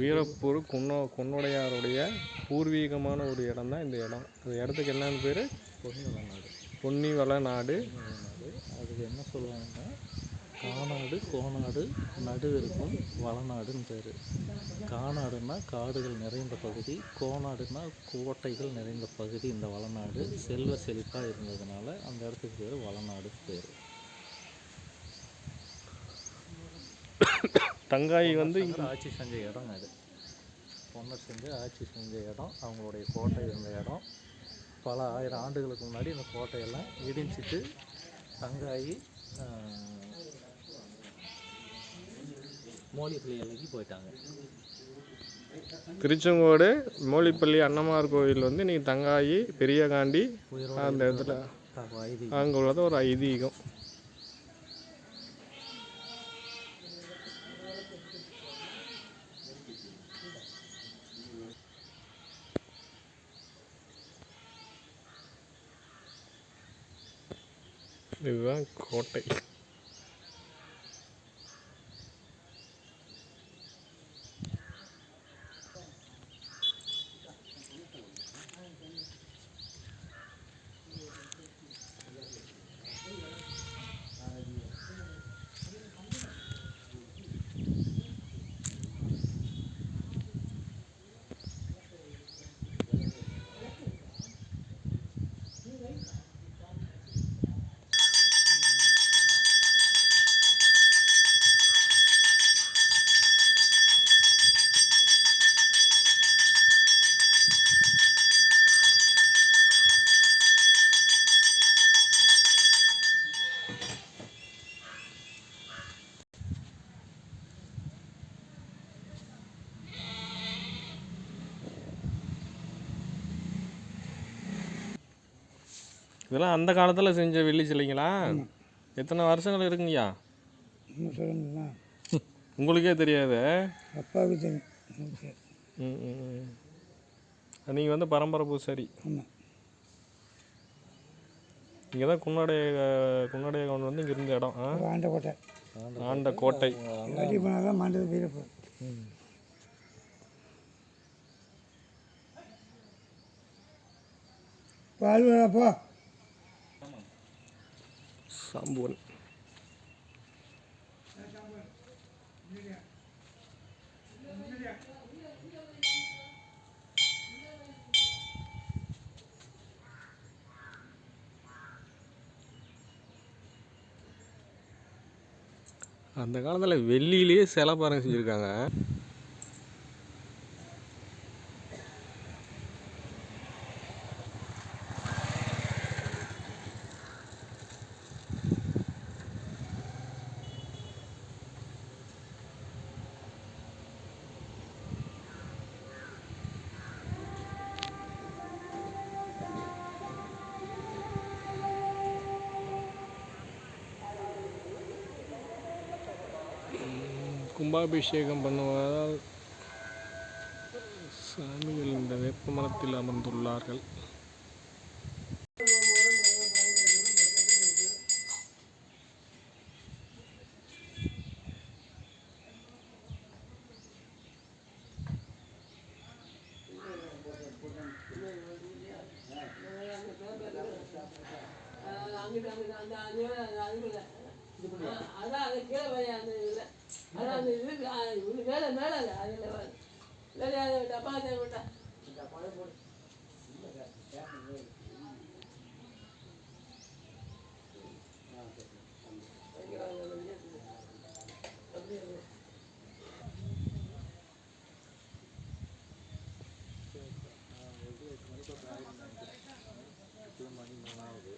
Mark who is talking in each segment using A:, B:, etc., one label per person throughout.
A: வீரப்பூர் குன்னோ குன்னுடையாருடைய பூர்வீகமான ஒரு இடம் தான் இந்த இடம். இந்த இடத்துக்கு என்னன்னு பேர்?
B: பொன்னி வளநாடு
A: பொன்னிவள நாடு
B: வளநாடு அதுக்கு என்ன சொல்லுவாங்கன்னா காநாடு கோநாடு நடு இருக்கும் வளநாடுன்னு பேர். காநாடுன்னா காடுகள் நிறைந்த பகுதி கோநாடுன்னா கோட்டைகள் நிறைந்த பகுதி இந்த வளநாடு. செல்வ செழிப்பாக இருந்ததுனால அந்த இடத்துக்கு பேர் வளநாடு பேர்.
A: தங்காய் வந்து
B: ஆட்சி செஞ்ச இடம் அது. பொன்னர் செஞ்சு ஆட்சி செஞ்ச இடம் அவங்களுடைய கோட்டை இருந்த இடம். பல ஆயிரம் ஆண்டுகளுக்கு முன்னாடி இந்த கோட்டையெல்லாம் இடிஞ்சிட்டு தங்காயி மோலிப்பள்ளி எல்லைக்கு போயிட்டாங்க.
A: திருச்செங்கோடு மோலிப்பள்ளி அன்னமார் கோவில் வந்து இன்னைக்கு தங்காயி பெரியகாண்டி அந்த இடத்துல அங்கே உள்ளது ஒரு ஐதீகம். இதுதான் கோட்டை இதெல்லாம் அந்த காலத்தில் செஞ்ச வெள்ளி சிலைங்களா? எத்தனை வருஷங்கள் இருக்குங்கய்யா? உங்களுக்கே தெரியாது?
C: அப்பாவுக்கு தெரியும்.
A: நீங்கள் வந்து பரம்பரை பூசாரி. இங்கே தான் குன்னடைய குன்னடைய கவுண்ட் வந்து இங்கே இருந்த இடம்?
C: ஆண்ட கோட்டை.
A: ஆண்ட கோட்டை.
C: கட்டி போனால் தான் மாண்டது வீரப்போ பால் போ.
A: சாம்புவன் அந்த காலத்தில் வெள்ளியிலேயே சிலை பாருங்க செஞ்சுருக்காங்க. கும்பாபிஷேகம் பண்ணுவதால் சாமிகள் இந்த வேப்ப மரத்தில் அமர்ந்துள்ளார்கள்
D: அங்கிட்டு அங்கிட்டு அந்த அது அதுக்குள்ள அதான் அது கீழே போய் அந்த இதில் அதான் அந்த இது இது மேலே மேலே இல்லை அதில் இல்லை அது டப்பா தேவைட்டா
B: மணி மூணாவது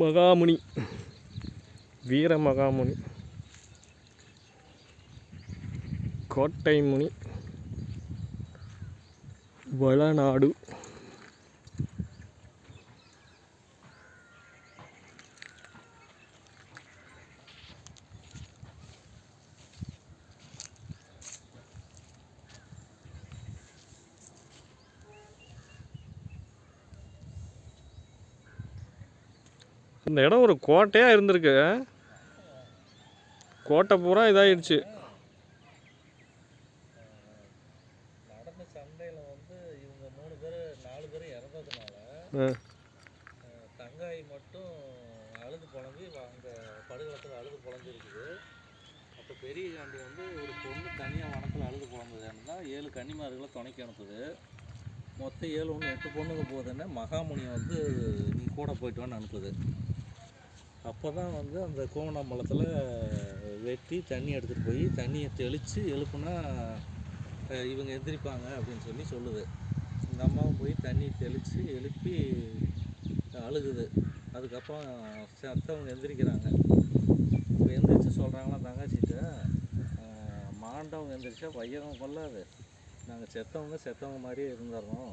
A: மகாமுனி. வீர மகாமுனி. கோட்டை முனி. வளநாடு. இந்த இடம் ஒரு கோட்டையாக இருந்திருக்கு. கோட்டை பூரா இதாயிடுச்சு.
B: நடந்த சண்டையில் வந்து இவங்க மூணு பேர் நாலு பேர் இறந்ததுனால தங்காய் மட்டும் அழுது புலம்பி வ- அந்த படுகளத்தில் அழுது புலம்பி இருக்குது அப்போ பெரிய காண்டி வந்து ஒரு பொண்ணு தனியாக வனத்தில் அழுது புலம்புதுன்னு தான் ஏழு கன்னிமார்களை துணைக்கு அனுப்புது. மொத்தம் ஏழு ஒன்று எட்டு பொண்ணுங்க போகுதுன்னு மகாமுனி வந்து நீ கூட போயிட்டு வான்னு அனுப்புது. அப்போ தான் வந்து அந்த கோவணாம்பழத்தில் வெட்டி தண்ணி எடுத்துகிட்டு போய் தண்ணியை தெளித்து எழுப்புனா இவங்க எந்திரிப்பாங்க அப்படின்னு சொல்லி சொல்லுது. இந்த அம்மாவும் போய் தண்ணி தெளித்து எழுப்பி அழுகுது. அதுக்கப்புறம் செத்தவங்க எந்திரிக்கிறாங்க. இப்போ எந்திரிச்சு சொல்கிறாங்களா தங்கச்சிட்ட மாண்டவங்க எந்திரிச்சா பையகம் கொள்ளாது. நாங்கள் செத்தவங்க செத்தவங்க மாதிரியே இருந்துடுறோம்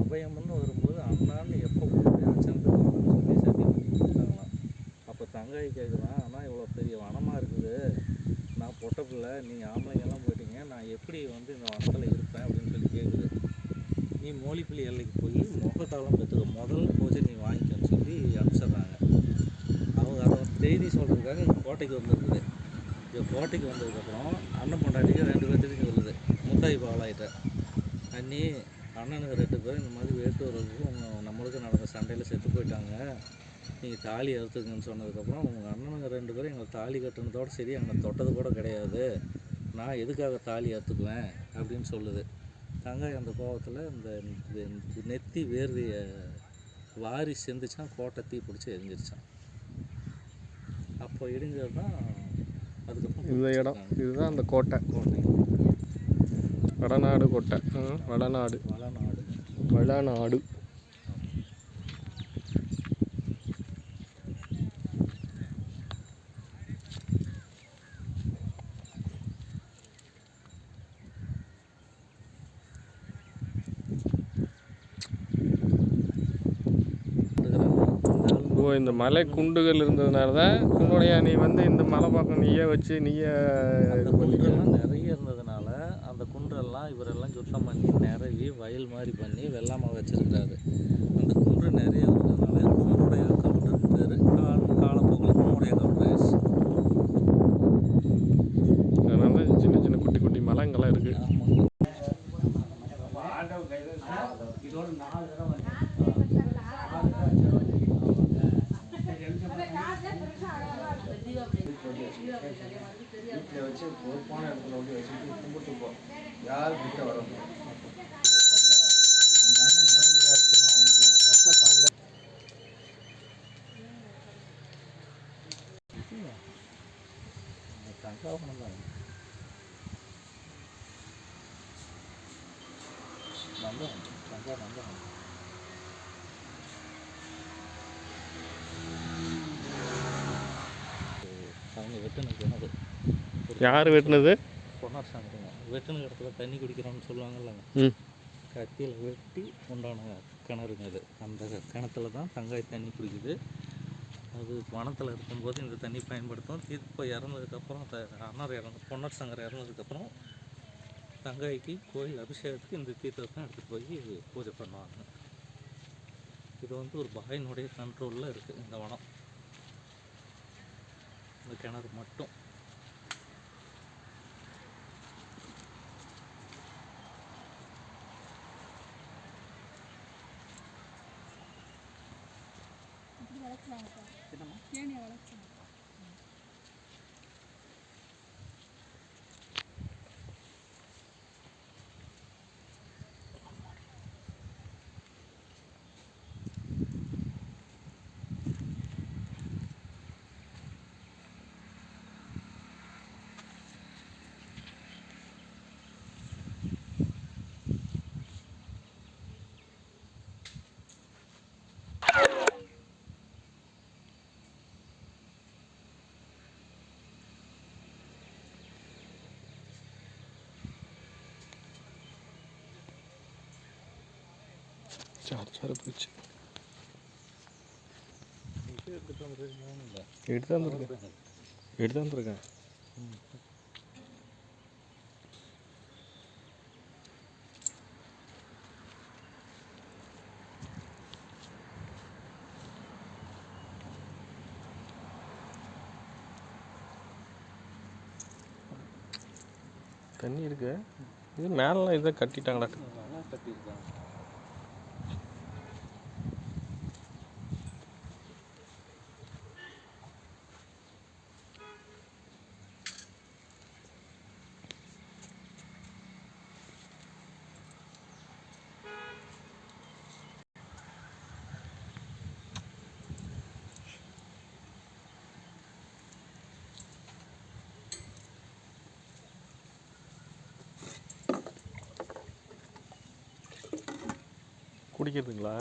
B: அபயம்னு வரும்போது அண்ணான்னு எப்போ அச்சந்த அச்சனத்துக்கு வரணும்னு சொல்லி சத்தியம் பண்ணி கொடுத்தாங்களாம் அப்போ தங்காய் கேட்குறான் ஆனால் இவ்வளோ பெரிய வனமாக இருக்குது. நான் பொட்ட பிள்ளை நீங்கள் ஆம்பளைங்கெல்லாம் போயிட்டீங்க. நான் எப்படி வந்து இந்த வனத்தில் இருப்பேன் அப்படின்னு சொல்லி கேட்குது நீ மோலிப்பள்ளி எல்லைக்கு போய் முகத்தாளம் பெற்றுக்க முதல் பூஜை நீ வாங்கிக்கன்னு சொல்லி அனுப்பிச்சிடுறாங்க. அவங்க அதை செய்தி சொல்கிறதுக்காக இங்கே கோட்டைக்கு வந்துருக்குது. இங்கே கோட்டைக்கு வந்ததுக்கப்புறம் அண்ணன் பொண்டாட்டிக்கு ரெண்டு பேர்த்துக்கு சொல்லுது. முத்தாய் பாவலாயிட்ட அண்ணி அண்ணனுக்கு ரெண்டு பேரும் இந்த மாதிரி வேட்டூருக்கு உங்க நம்மளுக்கு நடந்த சண்டையில் செத்து போயிட்டாங்க. நீங்கள் தாலி அறுத்துக்குங்கன்னு சொன்னதுக்கப்புறம் உங்கள் அண்ணனுங்க ரெண்டு பேரும் எங்களை தாலி கட்டுனதோட சரி எங்களை தொட்டது கூட கிடையாது. நான் எதுக்காக தாலி அறுத்துக்குவேன் அப்படின்னு சொல்லுது. தங்காய் அந்த கோவத்தில் இந்த நெத்தி வேர்வைய வாரி செந்துச்சான் கோட்டை தீ பிடிச்சி எரிஞ்சிருச்சான். அப்போ இடிஞ்சது தான் அதுக்கப்புறம்
A: இந்த இடம். இதுதான் அந்த கோட்டை.
B: கோட்டை.
A: வடநாடு கோட்டை. வடநாடு.
B: வளநாடு
A: வடநாடு. இந்த மலை குண்டுகள் இருந்ததுனால தான் உன்னுடைய நீ வந்து இந்த மலை பக்கம் நீயே வச்சு நீயே
B: அந்த குன்றெல்லாம் நிறைய இருந்ததுனால அந்த குன்றெல்லாம் இவரெல்லாம் சுத்தம் பண்ணி நிறவி வயல் மாதிரி பண்ணி வெள்ளாமை வச்சிருக்காரு. அந்த குன்று நிறைய இருந்ததுனால குன்றுடைய கவுண்டர் பேர். கால காலப்போக்கில் குன்றுடைய கவுண்டர்
A: அதனால தான் சின்ன சின்ன குட்டி குட்டி மலைங்கள்லாம் இருக்குது
E: வீட்டில் வச்சு பொறுப்பான இடத்துல வந்து வச்சுட்டு கும்பிட்டு போ. யார் கிட்ட வர அந்த அண்ணன் நல்லபடியாக இருக்கணும் அவங்க கஷ்ட காலையில்
B: தங்காவனம் தான் நல்லா தங்கா நல்லா அவங்க வெட்டின கிணறு
A: யார் வெட்டினது?
B: பொன்னார் சாமிங்க வெட்டின இடத்துல தண்ணி குடிக்கிறோம்னு சொல்லுவாங்கல்லங்க
A: ம்.
B: கத்தியில் வெட்டி உண்டான கிணறுங்க அது. அந்த கிணத்துல தான் தங்காய் தண்ணி குடிக்குது. அது வனத்தில் இருக்கும்போது இந்த தண்ணி பயன்படுத்தும் இப்போ இறந்ததுக்கப்புறம் அண்ணர் இறந்து பொன்னர் சங்கர் இறந்ததுக்கப்புறம் தங்காய்க்கு கோயில் அபிஷேகத்துக்கு இந்த தீர்த்தத்தை எடுத்துகிட்டு போய் பூஜை பண்ணுவாங்க. இது வந்து ஒரு பாயினுடைய கண்ட்ரோலில் இருக்குது இந்த வனம். இந்த கிணறு மட்டும்.
A: சார்ஜர்
B: சார்ஜ் வர போச்சு
A: எடுத்து தண்ணி இருக்கு இது மேலாம் இதை கட்டிட்டாங்களா
B: கட்டியிருக்காங்க
A: குடிக்கிறதுங்களா?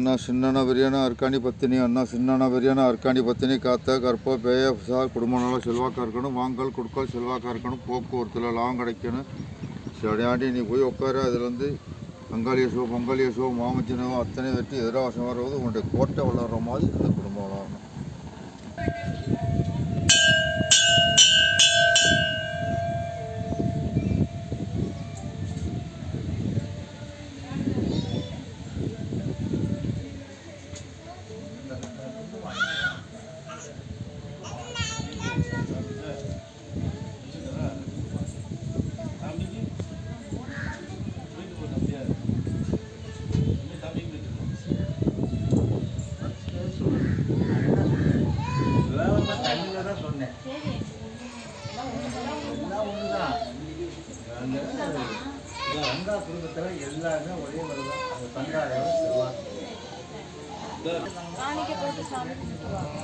F: அண்ணா చిన్నన బిర్యాన అర్కాణి పత్తిని అన్న చిన్నన బిర్యాన అర్కాణి పత్తిని காத்த கற்ப பேய சா குடும்பனால செல்வாக்காக இருக்கணும் வாங்கல் கொடுக்கல் செல்வாக்காக இருக்கணும் போக்குவரத்தில் லாபம் கிடைக்கணும் சரியாண்டி நீ போய் உட்கார அதுலேருந்து பங்காளியசோ பொங்காளியசோ மாமச்சனோ அத்தனை வெட்டி எதிராவசம் வருவது உன்னுடைய கோட்டை வளர்கிற மாதிரி இந்த குடும்பம் வளரணும்.
G: காணிக்கை போட்டு
E: சாமி கும்பிட்டுருவாங்க